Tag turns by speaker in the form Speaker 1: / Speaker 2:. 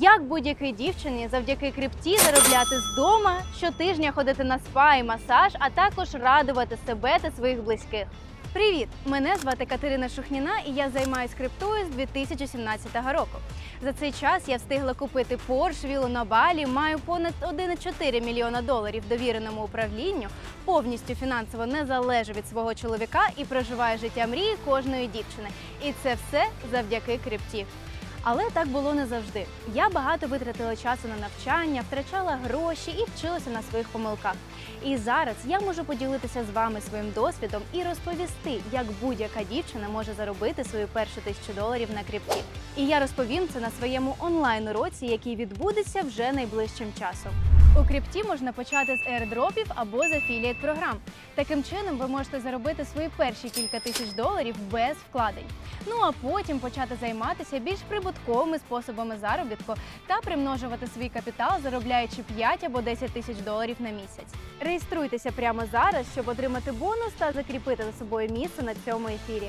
Speaker 1: Як будь-якій дівчині завдяки крипті заробляти з дома, щотижня ходити на спа і масаж, а також радувати себе та своїх близьких. Привіт! Мене звати Катерина Шухніна і я займаюся криптою з 2017 року. За цей час я встигла купити Porsche, вілу на Балі, маю понад 1,4 мільйона доларів довіреному управлінню, повністю фінансово не від свого чоловіка і проживаю життя мрії кожної дівчини. І це все завдяки крипті. Але так було не завжди. Я багато витратила часу на навчання, втрачала гроші і вчилася на своїх помилках. І зараз я можу поділитися з вами своїм досвідом і розповісти, як будь-яка дівчина може заробити свою першу тисячу доларів на кріпті. І я розповім це на своєму онлайн уроці, який відбудеться вже найближчим часом. У крипті можна почати з airdropів або з афілієт програм. Таким чином ви можете заробити свої перші кілька тисяч доларів без вкладень. Ну а потім почати займатися більш прибутковими способами заробітку та примножувати свій капітал, заробляючи 5 або 10 тисяч доларів на місяць. Реєструйтеся прямо зараз, щоб отримати бонус та закріпити за собою місце на цьому ефірі.